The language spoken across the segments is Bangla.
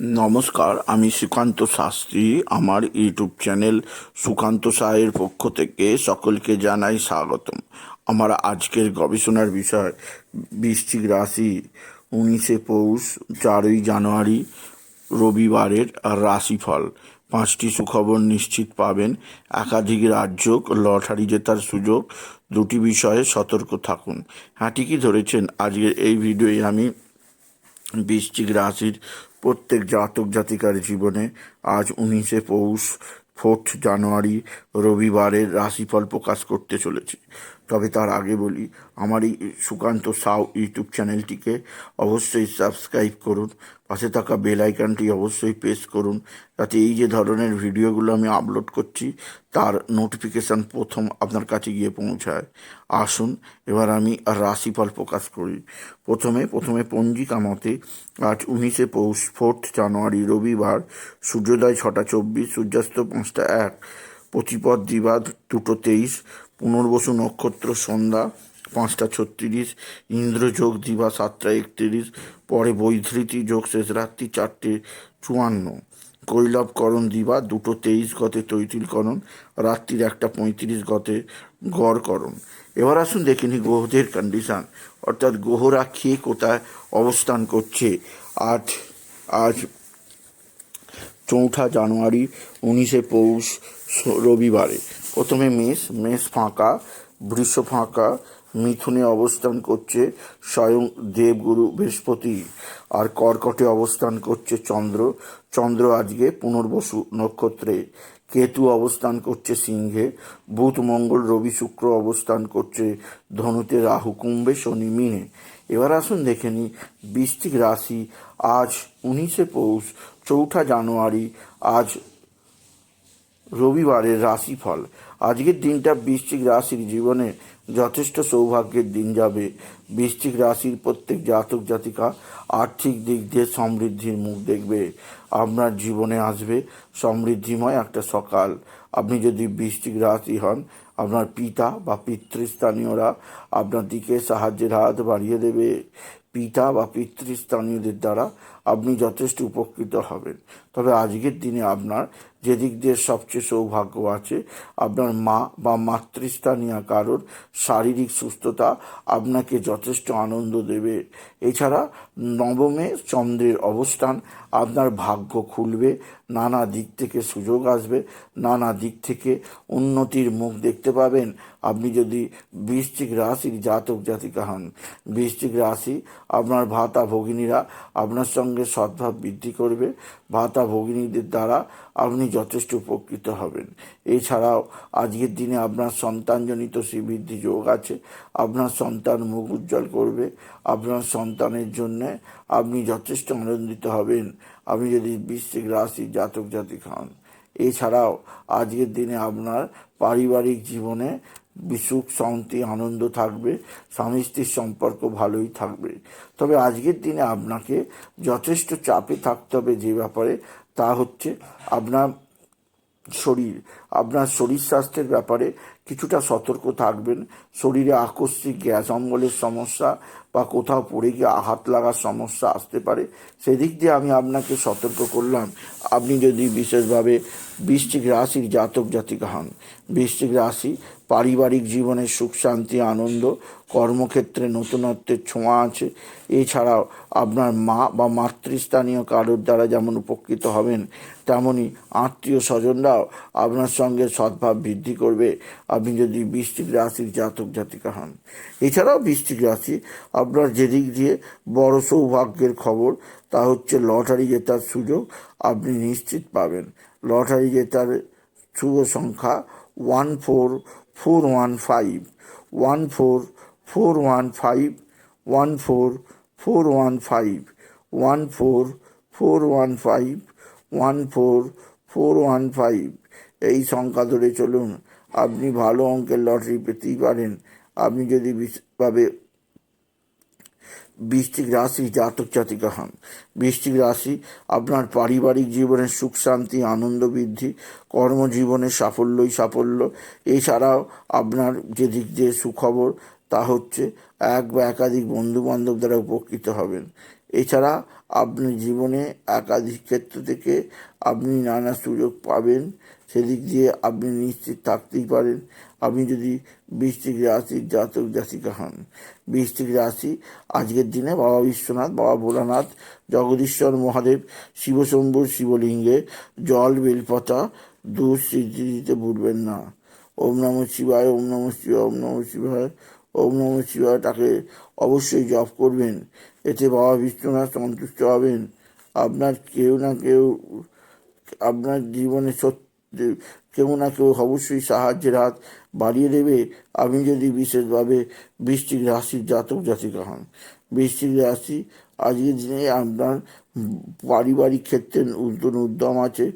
নমস্কার, আমি সুকান্ত শাস্ত্রী। আমার ইউটিউব চ্যানেল সুকান্ত সায়ের পক্ষ থেকে সকলকে জানাই স্বাগতম। আমার আজকের গবেষণার বিষয়, বৃশ্চিক রাশি, উনিশে পৌষ, চারই জানুয়ারি, রবিবারের রাশিফল। পাঁচটি সুখবর নিশ্চিত পাবেন। একাধিক রাজ্য লটারি জেতার সুযোগ, দুটি বিষয়ে সতর্ক থাকুন। হ্যাঁ ঠিকই ধরেছেন। আজকের এই ভিডিওয়ে আমি বৃশ্চিক রাশির প্রত্যেক জাতক জাতিকার জীবনে আজ উনিশে পৌষ ফোর্থ জানুয়ারি রবিবারের রাশিফল প্রকাশ করতে চলেছি। তবে তার আগে বলি, আমার এই সুকান্ত সাউ ইউটিউব চ্যানেলটিকে অবশ্যই সাবস্ক্রাইব করুন, পাশে থাকা বেল আইকনটি অবশ্যই প্রেস করুন, যাতে এই যে ধরনের ভিডিওগুলো আমি আপলোড করছি, তার নোটিফিকেশান প্রথম আপনার কাছে গিয়ে পৌঁছায়। আসুন, এবার আমি রাশিফল প্রকাশ করি। প্রথমে প্রথমে পঞ্জিকা মতে আজ উনিশে পৌষ, ফোর্থ জানুয়ারি, রবিবার, সূর্যোদয় ছটা চব্বিশ, সূর্যাস্ত পাঁচটা এক, প্রতিপদ দিবা দুটো তেইশ পুনর্বসু নক্ষত্র সন্ধ্যা পাঁচটা ছত্রিশ ইন্দ্রযোগ দিবা সাতটা একত্রিশ, পরে বৈধৃতি যোগ শেষ রাত্রি চারটে চুয়ান্ন। কৈলবকরণ দিবা দুটো তেইশ গতে তৈতিলকরণ রাত্রির একটা পঁয়ত্রিশ গতে গড়করণ এবার আসুন দেখে নি গ্রহদের কন্ডিশন অর্থাৎ গ্রহরা খেয়ে কোথায় অবস্থান করছে? আজ আজ চৌঠা জানুয়ারি, উনিশে পৌষ রবিবারে। প্রথমে মেষ মেষ ফাঁকা, বৃষ ফাঁকা, মিথুনে অবস্থান করছে স্বয়ং দেবগুরু বৃহস্পতি, আর কর্কটে অবস্থান করছে চন্দ্র। চন্দ্র আজকে পুনর্বসু নক্ষত্রে। কেতু অবস্থান করছে সিংহে। বুধ, মঙ্গল, রবি, শুক্র অবস্থান করছে ধনুতে রাহু, কুম্ভে শনি, মিনে। এবার আসুন দেখে নিই বৃষ্টিক রাশি আজ উনিশে পৌষ, চৌঠা জানুয়ারি, আজ রবিবারের রাশিফল। আজকের দিনটা বৃশ্চিক রাশির জীবনে যথেষ্ট সৌভাগ্যের দিন যাবে। বৃশ্চিক রাশির প্রত্যেক জাতক জাতিকা আর্থিক দিক দিয়ে সমৃদ্ধির মুখ দেখবে। আপনার জীবনে আসবে সমৃদ্ধিময় একটা সকাল। আপনি যদি বৃষ্টিক রাশি হন, আপনার পিতা বা পিতৃস্থানীয়রা আপনার দিকে সাহায্যের হাত বাড়িয়ে দেবে। পিতা বা পিতৃস্থানীয়দের দ্বারা আপনি যথেষ্ট উপকৃত হবেন। তবে আজকের দিনে আপনার যে দিক দিয়ে সবচেয়ে সৌভাগ্য আছে, আপনার মা বা মাতৃস্থানীয় কারোর শারীরিক সুস্থতা আপনাকে যথেষ্ট আনন্দ দেবে। এছাড়া নবমে চন্দ্রের অবস্থান আপনার ভাগ্য খুলবে, নানা দিক থেকে সুযোগ আসবে, নানা দিক থেকে উন্নতির মুখ দেখতে পাবেন। আপনি যদি বৃশ্চিক রাশির জাতক জাতিকা হন, বৃশ্চিক রাশি আপনার ভাতা ভগিনীরা আপনার সঙ্গে সদ্ভাব বৃদ্ধি করবে। ভাতা ভগিনীদের দ্বারা আপনি যথেষ্ট উপকৃত হবেন। এছাড়াও আজকের দিনে আপনার সন্তানজনিত শ্রীবৃদ্ধি যোগ আছে। আপনার সন্তান মুখ উজ্জ্বল করবে। আপনার সন্তানের জন্যে আপনি যথেষ্ট আনন্দিত হবেন। আপনি যদি বৃশ্চিক রাশির জাতক জাতিক হন। এছাড়াও আজকের দিনে আপনার পারিবারিক জীবনে সুখ, শান্তি, আনন্দ থাকবে স্বামী স্ত্রীর সম্পর্ক ভালোই থাকবে। তবে আজকের দিনে আপনাকে যথেষ্ট চাপে থাকতে হবে যে ব্যাপারে, তা হচ্ছে আপনার শরীর আপনার শরীর স্বাস্থ্যের ব্যাপারে কিছুটা সতর্ক থাকবেন। শরীরে আকস্মিক গ্যাস, অম্বলের সমস্যা বা কোথাও পড়ে গিয়ে আঘাত লাগার সমস্যা আসতে পারে। সেদিক দিয়ে আমি আপনাকে সতর্ক করলাম। আপনি যদি বিশেষভাবে বৃষ্টিক রাশির জাতক জাতিকা হন বৃষ্টিক রাশি পারিবারিক জীবনে সুখ, শান্তি, আনন্দ, কর্মক্ষেত্রে নতুনত্বের ছোঁয়া আছে। এছাড়াও আপনার মা বা মাতৃস্থানীয় কারোর দ্বারা যেমন উপকৃত হবেন তেমনই আত্মীয় স্বজনরাও আপনার সঙ্গে সদ্ভাব বৃদ্ধি করবে। আপনি যদি বৃশ্চিক রাশির জাতক জাতিকা হন। এছাড়াও বৃশ্চিক রাশি, আপনার যেদিক দিয়ে বড় সৌভাগ্যের খবর, তা হচ্ছে লটারি জেতার সুযোগ আপনি নিশ্চিত পাবেন। লটারি জেতার শুভ সংখ্যা one four four one five. One four four one five, one four four one five, one four four one five, one four four one five. এই সংখ্যা ধরে চলুন। আপনি ভালো অঙ্কের লটারি পেতেই পারেন। আপনি যদি বিশেষভাবে বৃষ্টিক রাশি জাতক জাতিকা হন বৃষ্টিক রাশি আপনার পারিবারিক জীবনের সুখ, শান্তি, আনন্দ বৃদ্ধি কর্মজীবনে সাফল্যই সাফল্য। এছাড়াও আপনার যে দিক দিয়ে সুখবর, তা হচ্ছে এক বা একাধিক বন্ধু বান্ধব দ্বারা উপকৃত হবেন। এছাড়া আপনি জীবনে একাধিক ক্ষেত্র থেকে আপনি নানা সুযোগ পাবেন। সেদিক দিয়ে আপনি নিশ্চিত থাকতেই পারেন। আপনি যদি বৃষ্টিক রাশির জাতক জাতিকা হন। বৃষ্টিক রাশি আজকের দিনে বাবা বিশ্বনাথ, বাবা ভোলানাথ, জগদীশ্বর মহাদেব, শিবশম্ভুর শিবলিঙ্গে, জল, বেলপাতা, দুধ সিদ্ধি দিতে ভুলবেন না। ওম নম শিবায়, ওম নম শিবায়, ওম নম শিবায়, ওম নম শিবায় তাকে অবশ্যই জপ করবেন। এতে বাবা বিশ্বনাথ সন্তুষ্ট হবেন। আপনার কেউ না কেউ আপনার জীবনে সত্যি কেউ না কেউ অবশ্যই সাহায্যের হাত বাড়িয়ে দেবে। আপনি যদি বিশেষভাবে বৃষ্টিক রাশির জাতক জাতিকা হন, বৃষ্টিক রাশি আজকের দিনে আপনার পারিবারিক ক্ষেত্রে নতুন উদ্যম আছে।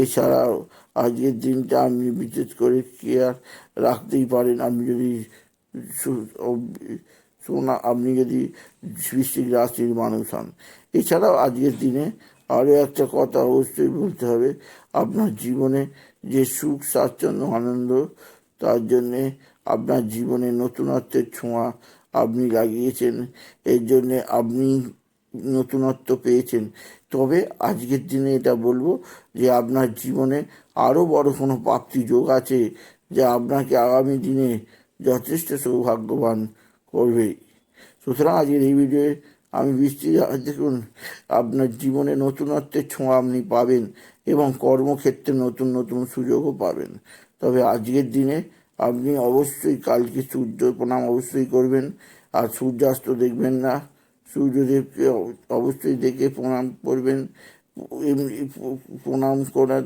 এছাড়াও আজকের দিনটা আপনি বিশেষ করে কেয়ার রাখতেই পারেন। আপনি যদি সোনা, আপনি যদি বৃশ্চিক রাশির মানুষ হন। এছাড়াও আজকের দিনে আরও একটা কথা অবশ্যই বলতে হবে, আপনার জীবনে যে সুখ, স্বাচ্ছন্দ্য, আনন্দ, তার জন্যে আপনার জীবনে নতুনত্বের ছোঁয়া আপনি লাগিয়েছেন, এর জন্যে আপনি নতুনত্ব পেয়েছেন। তবে আজকের দিনে এটা বলব যে আপনার জীবনে আরও বড় কোনো প্রাপ্তি যোগ আছে যা আপনাকে আগামী দিনে যথেষ্ট সৌভাগ্যবান করবে। সুতরাং আজকের এই ভিডিওয়ে আমি বৃষ্টি দেখুন, আপনার জীবনে নতুনত্বের ছোঁয়া আপনি পাবেন এবং কর্মক্ষেত্রে নতুন নতুন সুযোগও পাবেন। তবে আজকের দিনে আপনি অবশ্যই কালকে সূর্য প্রণাম অবশ্যই করবেন আর সূর্যাস্ত দেখবেন না। সূর্যদেবকে অব- অবশ্যই দেখে প্রণাম করবেন। এমনি প্রণাম করার,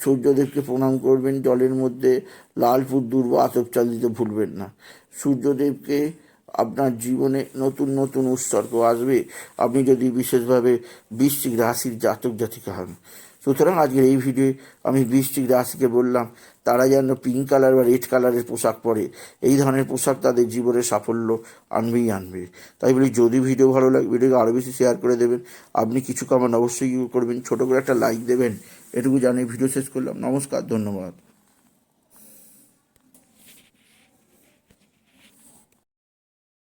সূর্যদেবকে প্রণাম করবেন। জলের মধ্যে লাল ফুদ্দুর বা আতপ চাল দিতে ভুলবেন না। সূর্যদেবকে আপনার জীবনে নতুন নতুন উৎসর্গ আসবে। আপনি যদি বিশেষভাবে বৃশ্চিক রাশির জাতক জাতিকা হন। সুতরাং আজকের এই ভিডিও আমি বৃষ্টিক রাশিকে বললাম, তারা যেন পিঙ্ক কালার বা রেড কালারের পোশাক পরে। এই ধরনের পোশাক তাদের জীবনে সাফল্য আনবেই আনবে। তাই বলি, যদি ভিডিও ভালো লাগে ভিডিওকে আরও বেশি শেয়ার করে দেবেন। আপনি কিছু কমেন্ট অবশ্যই করবেন। ছোটো করে একটা লাইক দেবেন। এটুকু জানিয়ে ভিডিও শেষ করলাম। নমস্কার, ধন্যবাদ।